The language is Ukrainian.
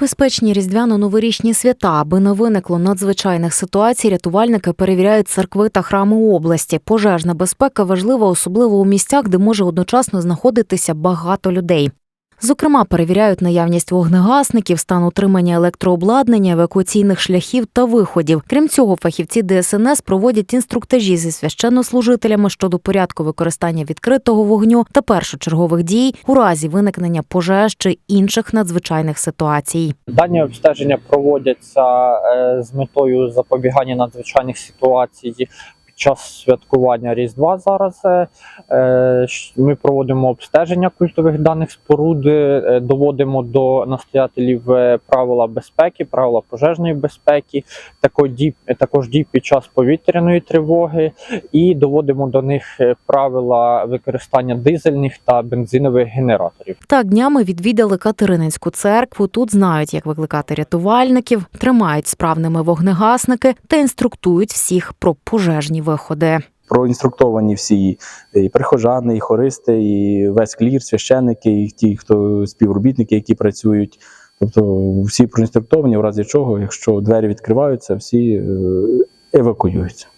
Безпечні різдвяно-новорічні свята, аби не виникло надзвичайних ситуацій, рятувальники перевіряють церкви та храми області. Пожежна безпека важлива, особливо у місцях, де може одночасно знаходитися багато людей. Зокрема, перевіряють наявність вогнегасників, стан утримання електрообладнання, евакуаційних шляхів та виходів. Крім цього, фахівці ДСНС проводять інструктажі зі священнослужителями щодо порядку використання відкритого вогню та першочергових дій у разі виникнення пожеж чи інших надзвичайних ситуацій. Дані обстеження проводяться е, з метою запобігання надзвичайних ситуацій час святкування Різдва. Зараз е, е, ми проводимо обстеження культових даних споруд, е, доводимо до настоятелів правила безпеки, правила пожежної безпеки, також дій, також дій під час повітряної тривоги, і доводимо до них правила використання дизельних та бензинових генераторів. Так днями відвідали Катерининську церкву. Тут знають, як викликати рятувальників, тримають справними вогнегасники та інструктують всіх про пожежні виходи. проінструктовані всі і прихожани, і хористи, і весь клір, священники, і ті, хто співробітники, які працюють. Тобто всі проінструктовані, в разі чого, якщо двері відкриваються, всі е, евакуюються.